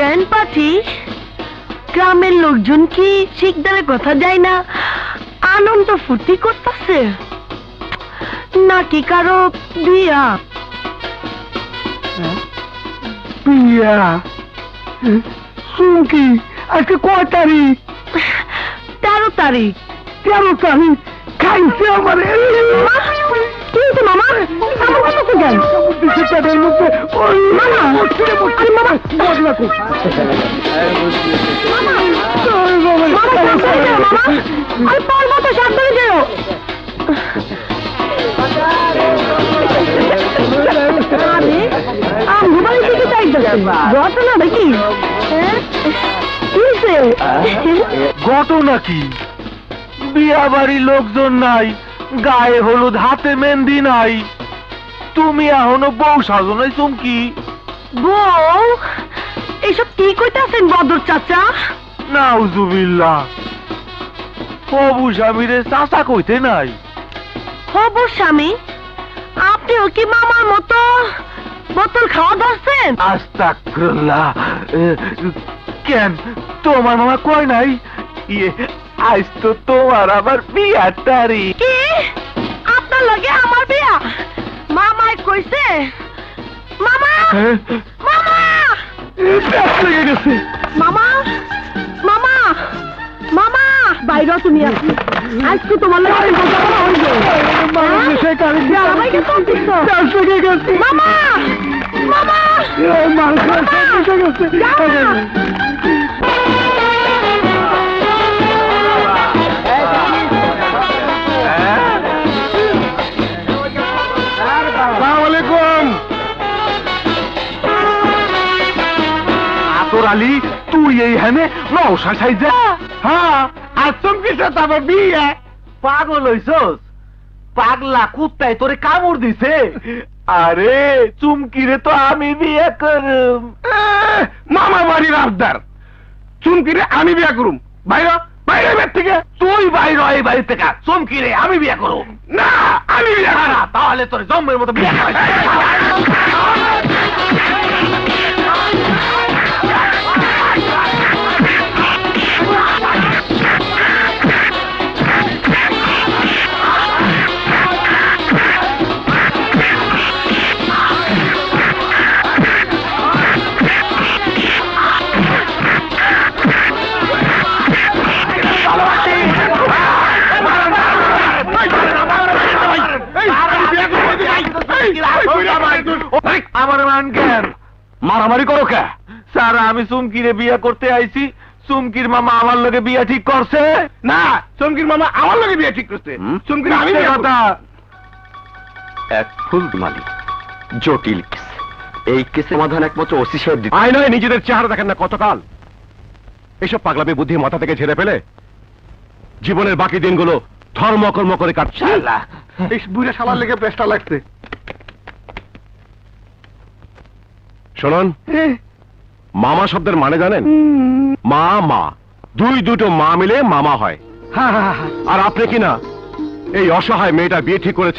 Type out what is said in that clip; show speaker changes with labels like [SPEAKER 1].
[SPEAKER 1] Band party? গ্রামের লোকজন কি শিকদারের কথা যায় না? আনন্দ ফুর্তি করতেছে? নাকি কারও বিয়া?
[SPEAKER 2] বিয়া? চুমকি আজকে কয় তারিখ?
[SPEAKER 1] তেরো তারিখ।
[SPEAKER 2] তেরো তারিখ? খাইছে আমার।
[SPEAKER 1] কি হয়েছে মামা? আমার কথা
[SPEAKER 2] ওই
[SPEAKER 1] মামা! ঘটনা নাকি?
[SPEAKER 2] ঘটনা কি? বিয়া বাড়ির লোকজন নাই, গায়ে হলুদ, হাতে মেহেন্দি নাই। তুমি এখনও বউ সাজো নাই, চুমকি?
[SPEAKER 1] বউ? এইসব কি কইতাছেন বদর চাচা?
[SPEAKER 2] নাউজুবিল্লাহ। হবু স্বামীরে চাচা কইতে নাই।
[SPEAKER 1] হব স্বামী আপনিও কি মামার মতো বোতল খাওয়া ধরছেন?
[SPEAKER 2] আস্তাকফিরুল্লাহ কেন তোমার মামা কয় নাই? ইয়ে আজ তো তোমার আবার বিয়ার তারিখ।
[SPEAKER 1] কি? আপনার লগে আমার বিয়া? মামাই কইছে? মামা!
[SPEAKER 2] হ্যাঁ?
[SPEAKER 1] মামা
[SPEAKER 2] ব্যাস লেগে গেছে
[SPEAKER 1] মামা মামা। মামা বাইরে তুমি আছি আজকে তোমার লাগে মামা মামা।
[SPEAKER 2] মানুষ আতর তুই এই হানে নৌসা সাইজা। হ্যাঁ আর চমকি সাথে বিয়ে। পাগল হইছস? পাগলা কুত্তায় তোরে কামড় দিছে। আরে চুমকিরে তো আমি বিয়ে করুম। মামা বাড়ির আবদার। চুমকিরে আমি বিয়ে করুম। বাইরে বাইরে বের থেকে। তুই বাইরে এই বাড়ি থেকে। চুমকিরে আমি বিয়ে করুম। না আমি বিয়ে না তাহলে তোর জম্মের মতো বিয়ে মান কেন? মারামারি করো কে? স্যার আমি চুমকিরে বিয়ে করতে আইছি। চুমকির মামা আমার লগে বিয়ে ঠিক করছে? না চুমকির মামা আমার লগে বিয়ে ঠিক করছে। চুমকির আমি কথা।
[SPEAKER 3] এক ফুল মালিক জটিল কেস। এই কেসে সমাধান একমাত্র ওসি সাহেব দিতে
[SPEAKER 4] আয় নয় নিজেদের চেহারা দেখেন না কতকাল। এসব পাগলামি বুদ্ধি মাথা থেকে ছেড়ে ফেলে জীবনের বাকি দিনগুলো ধর্ম কর্ম করে কাটছে।
[SPEAKER 2] এই বুড়ে শালার লেগে পেস্টা লাগছে।
[SPEAKER 4] শুনুন। মামা শব্দের মানে জানেন? মা মা দুই দুটো মা মিলে মামা হয়। আর আপনি কিনা এই অসহায় মেয়েটা বিয়ে ঠিক করেছেন।